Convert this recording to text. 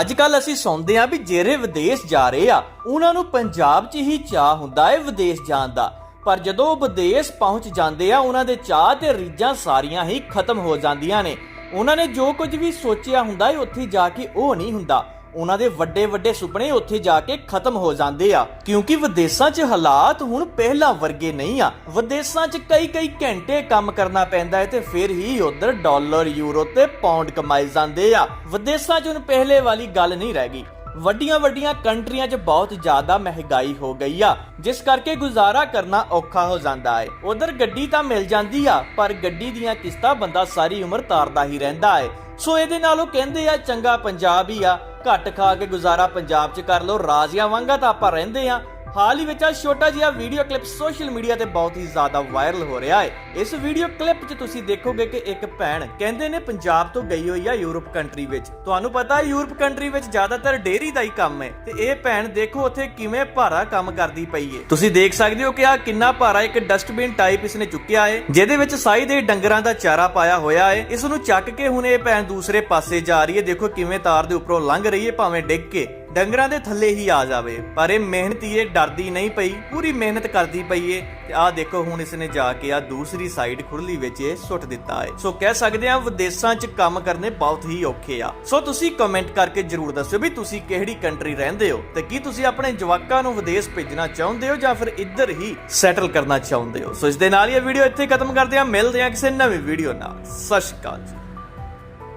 ਅੱਜ ਕੱਲ ਅਸੀਂ ਸੁਣਦੇ ਆ ਵੀ ਜਿਹੜੇ ਵਿਦੇਸ਼ ਜਾ ਰਹੇ ਆ, ਉਹਨਾਂ ਨੂੰ ਪੰਜਾਬ 'ਚ ਹੀ ਚਾਹ ਹੁੰਦਾ ਹੈ ਵਿਦੇਸ਼ ਜਾਣ ਦਾ। ਪਰ ਜਦੋਂ ਉਹ ਵਿਦੇਸ਼ ਪਹੁੰਚ ਜਾਂਦੇ ਆ, ਉਹਨਾਂ ਦੇ ਚਾਹ ਤੇ ਰੀਝਾਂ ਸਾਰੀਆਂ ਹੀ ਖਤਮ ਹੋ ਜਾਂਦੀਆਂ ਨੇ। ਉਹਨਾਂ ਨੇ ਜੋ ਕੁਝ ਵੀ ਸੋਚਿਆ ਹੁੰਦਾ ਹੈ, ਉੱਥੇ ਜਾ ਕੇ ਉਹ ਨਹੀਂ ਹੁੰਦਾ। ਉਹਨਾਂ ਦੇ ਵੱਡੇ ਵੱਡੇ ਸੁਪਨੇ ਉੱਥੇ ਜਾ ਕੇ ਖਤਮ ਹੋ ਜਾਂਦੇ ਆ। ਕਿਉਂਕਿ ਵਿਦੇਸ਼ਾਂ 'ਚ ਹਾਲਾਤ ਹੁਣ ਪਹਿਲਾਂ ਵਰਗੇ ਨਹੀਂ ਆ। ਵਿਦੇਸ਼ਾਂ 'ਚ ਕਈ ਕਈ ਘੰਟੇ ਕੰਮ ਕਰਨਾ ਪੈਂਦਾ ਹੈ ਤੇ ਫਿਰ ਹੀ ਉਧਰ ਡਾਲਰ, ਯੂਰੋ ਤੇ ਪਾਉਂਡ ਕਮਾਏ ਜਾਂਦੇ ਆ। ਵਿਦੇਸ਼ਾਂ 'ਚ ਹੁਣ ਪਹਿਲੇ ਵਾਲੀ ਗੱਲ ਨਹੀਂ ਰਹਿ ਗਈ। ਵੱਡੀਆਂ ਵੱਡੀਆਂ ਕੰਟਰੀਆਂ 'ਚ ਬਹੁਤ ਜ਼ਿਆਦਾ ਮਹਿੰਗਾਈ ਹੋ ਗਈ ਆ। ਜਿਸ ਕਰਕੇ ਗੁਜ਼ਾਰਾ ਕਰਨਾ ਔਖਾ ਹੋ ਜਾਂਦਾ ਹੈ। ਉਧਰ ਗੱਡੀ ਤਾਂ ਮਿਲ ਜਾਂਦੀ ਆ, ਪਰ ਗੱਡੀ ਦੀਆਂ ਕਿਸ਼ਤਾਂ ਬੰਦਾ ਸਾਰੀ ਉਮਰ ਤਾਰਦਾ ਹੀ ਰਹਿੰਦਾ ਹੈ। ਸੋ ਇਹਦੇ ਨਾਲ ਉਹ ਕਹਿੰਦੇ ਆ, ਚੰਗਾ ਪੰਜਾਬ ਹੀ ਆ। ਘੱਟ ਖਾ ਕੇ ਗੁਜ਼ਾਰਾ ਪੰਜਾਬ 'ਚ ਕਰ ਲਓ ਰਾਜੀਆਂ ਵਾਂਗਾ ਤਾਂ ਆਪਾਂ ਰਹਿੰਦੇ ਆ ਹਾਲ ਹੀ ਵਿੱਚ ਆ ਛੋਟਾ ਜਿਹਾ ਵੀਡੀਓ ਕਲਿੱਪ ਸੋਸ਼ਲ ਮੀਡੀਆ ਤੇ ਬਹੁਤ ਹੀ ਜ਼ਿਆਦਾ ਵਾਇਰਲ ਹੋ ਰਿਹਾ ਹੈ। ਇਸ ਵੀਡੀਓ ਕਲਿੱਪ 'ਚ ਤੁਸੀਂ ਦੇਖੋਗੇ ਕਿ ਇੱਕ ਭੈਣ ਕਹਿੰਦੇ ਨੇ ਪੰਜਾਬ ਤੋਂ ਗਈ ਹੋਈ ਆ ਯੂਰਪ ਕੰਟਰੀ ਵਿੱਚ। ਤੁਹਾਨੂੰ ਪਤਾ ਹੈ ਯੂਰਪ ਕੰਟਰੀ ਵਿੱਚ ਜ਼ਿਆਦਾਤਰ ਡੇਅਰੀ ਦਾ ਹੀ ਕੰਮ ਹੈ ਤੇ ਇਹ ਭੈਣ ਦੇਖੋ ਉੱਥੇ ਕਿਵੇਂ ਭਾਰਾ ਕੰਮ ਕਰਦੀ ਪਈ ਹੈ। ਤੁਸੀਂ ਦੇਖ ਸਕਦੇ ਹੋ ਕਿ ਆ ਕਿੰਨਾ ਭਾਰਾ ਇੱਕ ਡਸਟਬਿਨ ਟਾਈਪ ਇਸਨੇ ਚੁੱਕਿਆ ਹੈ, ਜਿਹਦੇ ਵਿੱਚ ਸਾਈ ਦੇ ਡੰਗਰਾਂ ਦਾ ਚਾਰਾ ਪਾਇਆ ਹੋਇਆ ਹੈ। ਇਸ ਨੂੰ ਚੱਕ ਕੇ ਹੁਣ ਇਹ ਭੈਣ ਦੂਸਰੇ ਪਾਸੇ ਜਾ ਰਹੀ ਹੈ। ਦੇਖੋ ਕਿਵੇਂ ਤਾਰ ਦੇ ਉੱਪਰੋਂ ਲੰਘ ਰਹੀ ਹੈ, ਭਾਵੇਂ ਡਿੱਗ ਕੇ। ਡੰਗਰਾਂ ਦੇ ਥੱਲੇ ਹੀ ਆ ਜਾਵੇ, ਪਰ ਇਹ ਮਿਹਨਤੀਏ ਡਰਦੀ ਨਹੀਂ ਪਈ, ਪੂਰੀ ਮਿਹਨਤ ਕਰਦੀ ਪਈ ਏ। ਤੇ ਆਹ ਦੇਖੋ, ਹੁਣ ਇਸਨੇ ਜਾ ਕੇ ਆ ਦੂਸਰੀ ਸਾਈਡ ਖੁਰਲੀ ਵਿੱਚ ਇਹ ਸੁੱਟ ਦਿੱਤਾ ਹੈ ਸੋ ਕਹਿ ਸਕਦੇ ਆ ਵਿਦੇਸ਼ਾਂ 'ਚ ਕੰਮ ਕਰਨੇ ਬਹੁਤ ਹੀ ਔਖੇ ਆ। ਸੋ ਤੁਸੀਂ ਕਮੈਂਟ ਕਰਕੇ ਜਰੂਰ ਦੱਸਿਓ ਵੀ ਤੁਸੀਂ ਕਿਹੜੀ ਕੰਟਰੀ ਰਹਿੰਦੇ ਹੋ ਤੇ ਕੀ ਤੁਸੀਂ ਆਪਣੇ ਜਵਾਕਾਂ ਨੂੰ ਵਿਦੇਸ਼ ਭੇਜਣਾ ਚਾਹੁੰਦੇ ਹੋ ਜਾਂ ਫਿਰ ਇੱਧਰ ਹੀ ਸੈਟਲ ਕਰਨਾ ਚਾਹੁੰਦੇ ਹੋ। ਸੋ ਇਸ ਦੇ ਨਾਲ ਇਹ ਵੀਡੀਓ ਇੱਥੇ ਖਤਮ ਕਰਦੇ ਆ ਮਿਲਦੇ ਆ ਕਿਸੇ ਨਵੀਂ ਵੀਡੀਓ ਨਾਲ। ਸਤਿ ਸ਼੍ਰੀ ਅਕਾਲ ਜੀ।